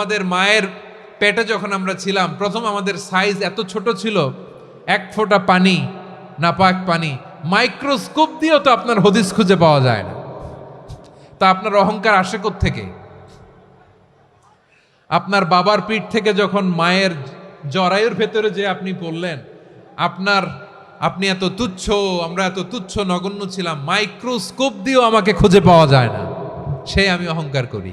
আমাদের মায়ের পেটে যখন আমরা ছিলাম, প্রথম আমাদের সাইজ এত ছোট ছিল, এক ফোঁটা পানি, নাপাক পানি মাইক্রোস্কোপ দিয়েও তো আপনার হদিস খুঁজে পাওয়া যায় না। তা আপনার অহংকার আসে থেকে আপনার বাবার পিঠ থেকে যখন মায়ের জরায়ুর ভেতরে যে আপনি পড়লেন, আপনার, আপনি এত তুচ্ছ, আমরা এত তুচ্ছ নগণ্য ছিলাম মাইক্রোস্কোপ দিয়েও আমাকে খুঁজে পাওয়া যায় না। সেই আমি অহংকার করি।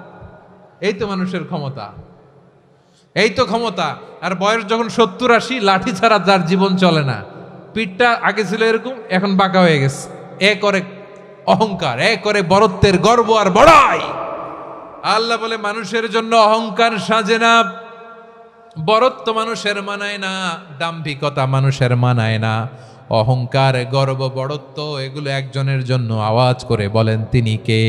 এই তো মানুষের ক্ষমতা। এই তো ক্ষমতা। আর বয়স যখন সত্তর আশি, লাঠি ছাড়া যার জীবন চলে না। পিঠটা আগে ছিল এরকম, এখন বাঁকা হয়ে গেছে। এ করে অহংকার এ করে বরত্বের গর্ব আর বড়াই। আল্লাহ বলে, মানুষের জন্য অহংকার সাজে না। বরত্ব মানুষের মানায় না, দাম্ভিকতা মানুষের মানায় না। অহংকার, গর্ব বড়ত্ব এগুলো একজনের জন্য আওয়াজ করে বলেন, তিনি কে?